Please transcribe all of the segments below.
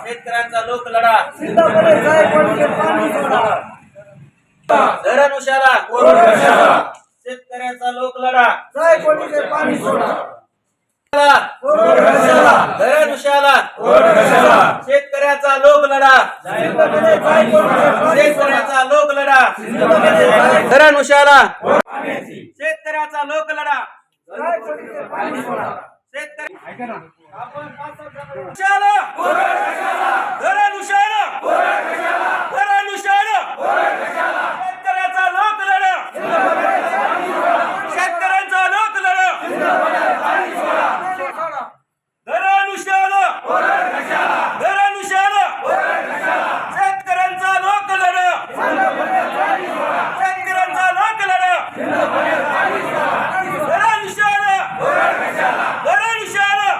शेतकऱ्यांचा पाणी सोडा. धरण उशाला शेतकऱ्याचा लोकलढा जायकवाडीचे पाणी सोडा. धरण उशाला शेतकऱ्याचा जायकवाडीचे पाणी शेतकऱ्याचा धरण उशाला शेतकऱ्याचा पाणी सोडा. शेतकरी उशाला धरण उशाला धरण उशाला शेतकऱ्याचा लोकलढा शेतकऱ्यांचा लोकलढा धरण उशाला धरण उशाला शेतकऱ्यांचा लोकलढा शेतकऱ्यांचा लोकलढा धरण उशाला धरण उशाला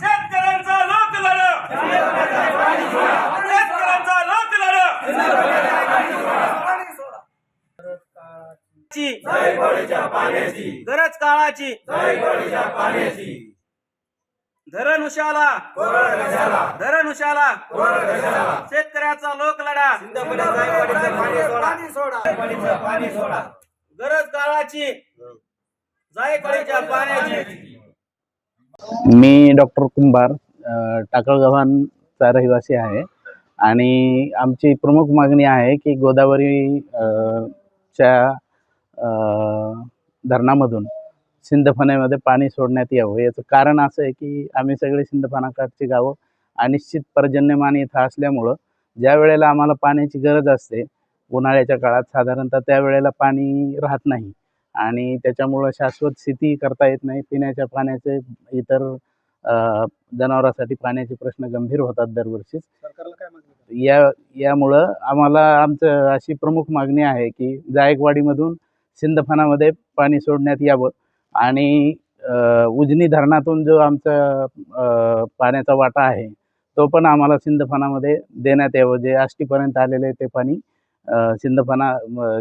शेतकऱ्यांचा लोकलढा शेतकऱ्यांचा लोकलढा ची गरज काळाची. धरण उशाला धरण उशाला शेतकऱ्याचा लोकलढा पाणी सोडा. गरज काळाची. जायकवाडीच्या पाण्याची. मी डॉक्टर कुंभार टाकळगव्हाणचा रहिवासी आहे. आणि आमची प्रमुख मागणी आहे की गोदावरी च्या अ, धरणामधून सिंदफण्यामध्ये पाणी सोडण्यात यावं. याचं कारण असं आहे की आम्ही सगळे सिंदफणाकाठची गावं अनिश्चित पर्जन्यमान इथं असल्यामुळं ज्या वेळेला आम्हाला पाण्याची गरज असते उन्हाळ्याच्या काळात साधारणतः त्यावेळेला पाणी राहत नाही. आणि त्याच्यामुळं शाश्वत शेती करता येत नाही. पिण्याच्या पाण्याचे इतर जनावरांसाठी पाण्याचे प्रश्न गंभीर होतात दरवर्षीच या यामुळं आम्हाला आमचं अशी प्रमुख मागणी आहे की जायकवाडीमधून सिंदफणामध्ये पाणी सोडण्यात यावं. आणि उजनी धरणातून जो आमचा पाण्याचा वाटा आहे तो पण आम्हाला सिंदफणामध्ये देण्यात यावं. जे आष्टीपर्यंत आलेले ते पाणी सिंदफणा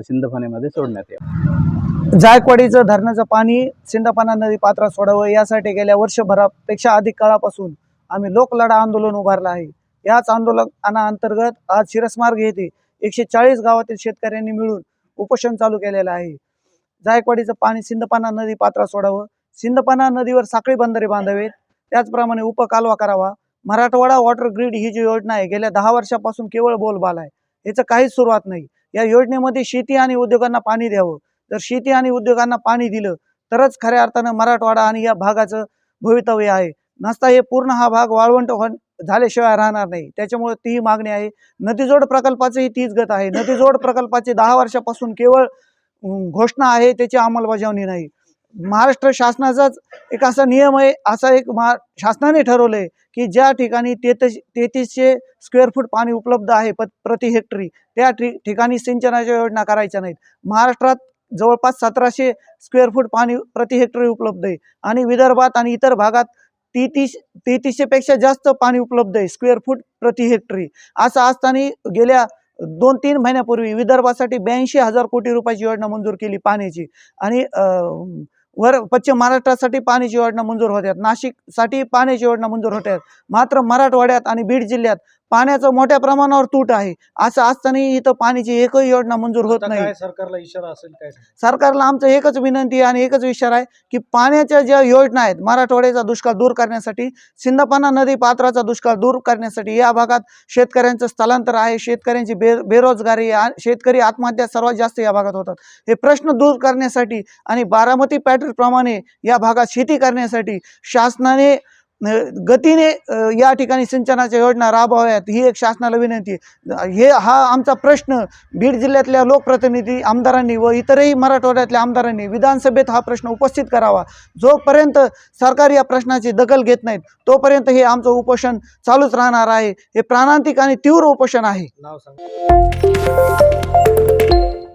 सिंदफणेमध्ये सोडण्यात यावं. जायकवाडीचं धरणाचं पाणी सिंधापाना नदी पात्रात सोडावं यासाठी गेल्या वर्षभरापेक्षा अधिक काळापासून आम्ही लोकलढा आंदोलन उभारलं आहे. याच आंदोलनाअंतर्गत आज शिरसमार्ग येथे एकशे चाळीस गावातील शेतकऱ्यांनी मिळून उपोषण चालू केलेलं आहे. जायकवाडीचं पाणी सिंधपाना नदी पात्रात सोडावं. सिंधपाना नदीवर साखळी बंदरे बांधावेत. त्याचप्रमाणे उपकालवा करावा. मराठवाडा वॉटर ग्रीड ही जी योजना आहे गेल्या दहा वर्षापासून केवळ बोलबाल आहे. याचं काहीच सुरुवात नाही. या योजनेमध्ये शेती आणि उद्योगांना पाणी द्यावं. जर शेती आणि उद्योगांना पाणी दिलं तरच खऱ्या अर्थानं मराठवाडा आणि या भागाचं भवितव्य आहे. नसता हे पूर्ण हा भाग वाळवंट होण झाल्याशिवाय राहणार नाही. त्याच्यामुळे ती मागणी आहे. नदीजोड प्रकल्पाचीही तीच गत आहे. नदीजोड प्रकल्पाची दहा वर्षापासून केवळ घोषणा आहे त्याची अंमलबजावणी नाही. महाराष्ट्र शासनाचाच एक असा नियम आहे असा एक महा शासनाने ठरवलंय की ज्या ठिकाणी तेहतीस तेहतीसशे स्क्वेअर फूट पाणी उपलब्ध आहे प प्रति हेक्टरी त्या ठि ठिकाणी सिंचनाच्या योजना करायच्या नाहीत. महाराष्ट्रात जवळपास सतराशे स्क्वेअर फूट पाणी प्रति हेक्टरी उपलब्ध आहे. आणि विदर्भात आणि इतर भागात तेहतीस तेहतीसशे पेक्षा जास्त पाणी उपलब्ध आहे स्क्वेअर फूट प्रति हेक्टरी. असं असताना गेल्या दोन तीन महिन्यापूर्वी विदर्भासाठी ब्याऐंशी हजार कोटी रुपयाची योजना मंजूर केली पाण्याची. आणि वर पश्चिम महाराष्ट्रासाठी पाण्याची योजना मंजूर होत्यात. नाशिकसाठी पाण्याची योजना मंजूर होत्यात. मात्र मराठवाड्यात आणि बीड जिल्ह्यात पाण्याचं मोठ्या प्रमाणावर तूट आहे. असं असतानाही इथं पाण्याची एकही योजना मंजूर होत नाही. सरकारला इशारा असेल काय सरकारला आमचं एकच विनंती आहे आणि एकच विचार आहे की पाण्याच्या ज्या योजना आहेत मराठवाड्याचा दुष्काळ दूर करण्यासाठी सिंधपाना नदी पात्राचा दुष्काळ दूर करण्यासाठी या भागात शेतकऱ्यांचं स्थलांतर आहे. शेतकऱ्यांची बे बेरोजगारी शेतकरी आत्महत्या सर्वात जास्त या भागात होतात. हे प्रश्न दूर करण्यासाठी आणि बारामती पॅटर्न प्रमाणे या भागात शेती करण्यासाठी शासनाने गतीने या ठिकाणी सिंचनाच्या योजना राबवाव्यात ही एक शासनाला विनंती हे हा आमचा प्रश्न बीड जिल्ह्यातल्या लोकप्रतिनिधी आमदारांनी व इतरही मराठवाड्यातल्या आमदारांनी विधानसभेत हा प्रश्न उपस्थित करावा. जोपर्यंत सरकार या प्रश्नाची दखल घेत नाहीत तोपर्यंत हे आमचं उपोषण चालूच राहणार आहे. हे प्राणांतिक आणि तीव्र उपोषण आहे. नाव